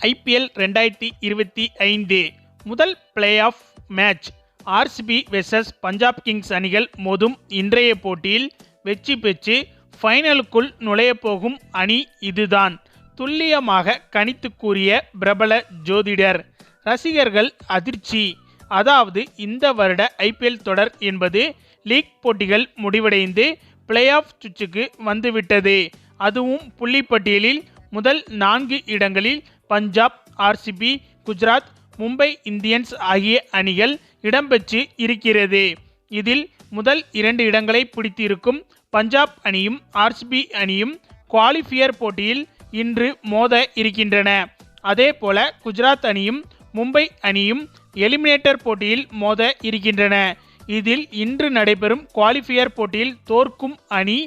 IPL ரெண்டாயிரத்தி இருபத்தி ஐந்து முதல் play off match RCB versus Punjab Kings அணிகள் மோதும் இன்றைய போட்டியில் வெற்றி பெற்று ஃபைனலுக்குள் நுழையப் போகும் அணி இதுதான். துல்லியமாக கணித்து கூறிய பிரபல ஜோதிடர் ரசிகர்கள் அதிர்ச்சி. அதாவது இந்த வருட ஐபிஎல் தொடர் என்பது லீக் போட்டிகள் முடிவடைந்து பிளே ஆஃப் சுற்றுக்கு வந்துவிட்டது. அதுவும் புள்ளிப்பட்டியலில் முதல் நான்கு இடங்களில் பஞ்சாப் ஆர்சிபி குஜராத் மும்பை இந்தியன்ஸ் ஆகிய அணிகள் இடம்பெற்று இருக்கிறது. இதில் முதல் இரண்டு இடங்களை பிடித்திருக்கும் பஞ்சாப் அணியும் ஆர்சிபி அணியும் குவாலிஃபியர் போட்டியில் இன்று மோத இருக்கின்றன. அதேபோல குஜராத் அணியும் மும்பை அணியும் எலிமினேட்டர் போட்டியில் மோத இருக்கின்றன. இதில் இன்று நடைபெறும் குவாலிஃபியர் போட்டியில் தோற்கும் அணி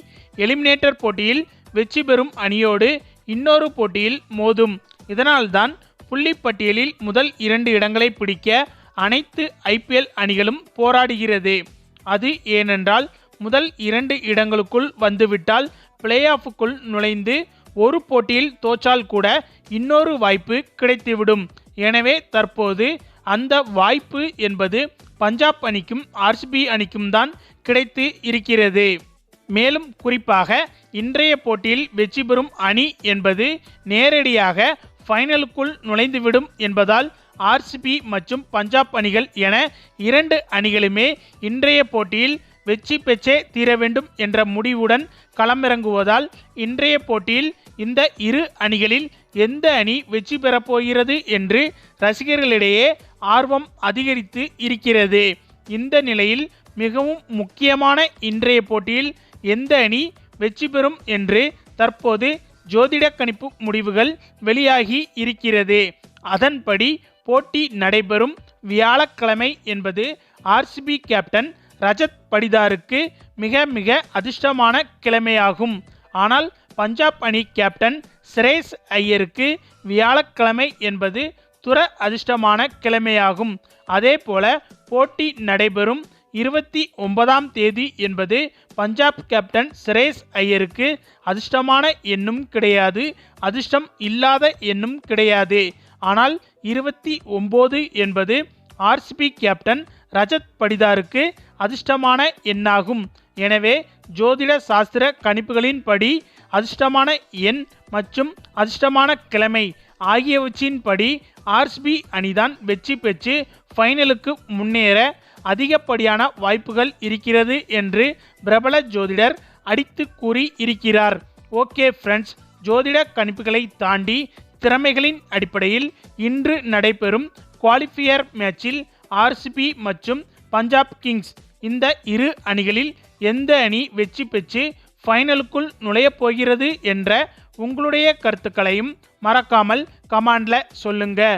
எலிமினேட்டர் போட்டியில் வெற்றி பெறும் அணியோடு இன்னொரு போட்டியில் மோதும். இதனால்தான் புள்ளிப்பட்டியலில் முதல் இரண்டு இடங்களை பிடிக்க அனைத்து ஐபிஎல் அணிகளும் போராடுகிறது. அது ஏனென்றால் முதல் இரண்டு இடங்களுக்குள் வந்துவிட்டால் பிளே ஆஃபுக்குள் நுழைந்து ஒரு போட்டியில் தோற்றால் கூட இன்னொரு வாய்ப்பு கிடைத்துவிடும். எனவே தற்போது அந்த வாய்ப்பு என்பது பஞ்சாப் அணிக்கும் ஆர்சிபி அணிக்கும் தான் கிடைத்து இருக்கிறது. மேலும் குறிப்பாக இன்றைய போட்டியில் வெற்றி பெறும் அணி என்பது நேரடியாக ஃபைனலுக்குள் நுழைந்துவிடும் என்பதால் ஆர்சிபி மற்றும் பஞ்சாப் அணிகள் என இரண்டு அணிகளுமே இன்றைய போட்டியில் வெற்றி பெற்றே தீர வேண்டும் என்ற முடிவுடன் களமிறங்குவதால் இன்றைய போட்டியில் இந்த இரு அணிகளில் எந்த அணி வெற்றி பெறப் போகிறது என்று ரசிகர்களிடையே ஆர்வம் அதிகரித்து இருக்கிறது. இந்த நிலையில் மிகவும் முக்கியமான இன்றைய போட்டியில் எந்த அணி வெற்றி பெறும் என்று தற்போது ஜோதிட கணிப்பு முடிவுகள் வெளியாகி இருக்கிறது. அதன்படி போட்டி நடைபெறும் வியாழக்கிழமை என்பது ஆர்சிபி கேப்டன் ரஜத் படிதாருக்கு மிக மிக அதிர்ஷ்டமான கிழமையாகும். ஆனால் பஞ்சாப் அணி கேப்டன் சிரேஸ் ஐயருக்கு வியாழக்கிழமை என்பது துர அதிர்ஷ்டமான கிழமையாகும். அதே போல போட்டி நடைபெறும் இருபத்தி ஒன்பதாம் தேதி என்பது பஞ்சாப் கேப்டன் சிரேஸ் ஐயருக்கு அதிர்ஷ்டமான எண்ணும் கிடையாது. அதிர்ஷ்டம் இல்லாத எண்ணும் கிடையாது. ஆனால் இருபத்தி ஒம்பது என்பது ஆர்சிபி கேப்டன் ரஜத் படிதாருக்கு அதிர்ஷ்டமான எண்ணாகும். எனவே ஜோதிட சாஸ்திர கணிப்புகளின்படி அதிர்ஷ்டமான எண் மற்றும் அதிர்ஷ்டமான கிழமை ஆகியவற்றின்படி ஆர்சிபி அணிதான் வெற்றி பெற்று ஃபைனலுக்கு முன்னேற அதிகப்படியான வாய்ப்புகள் இருக்கிறது என்று பிரபல ஜோதிடர் அடித்து கூறி இருக்கிறார். ஓகே ஃப்ரெண்ட்ஸ் ஜோதிட கணிப்புகளை தாண்டி திறமைகளின் அடிப்படையில் இன்று நடைபெறும் குவாலிஃபியர் மேட்சில் ஆர்சிபி மற்றும் பஞ்சாப் கிங்ஸ் இந்த இரு அணிகளில் எந்த அணி வெற்றி பெற்று ஃபைனலுக்குள் நுழையப் போகிறது என்ற உங்களுடைய கருத்துக்களையும் மறக்காமல் கமாண்டில் சொல்லுங்கள்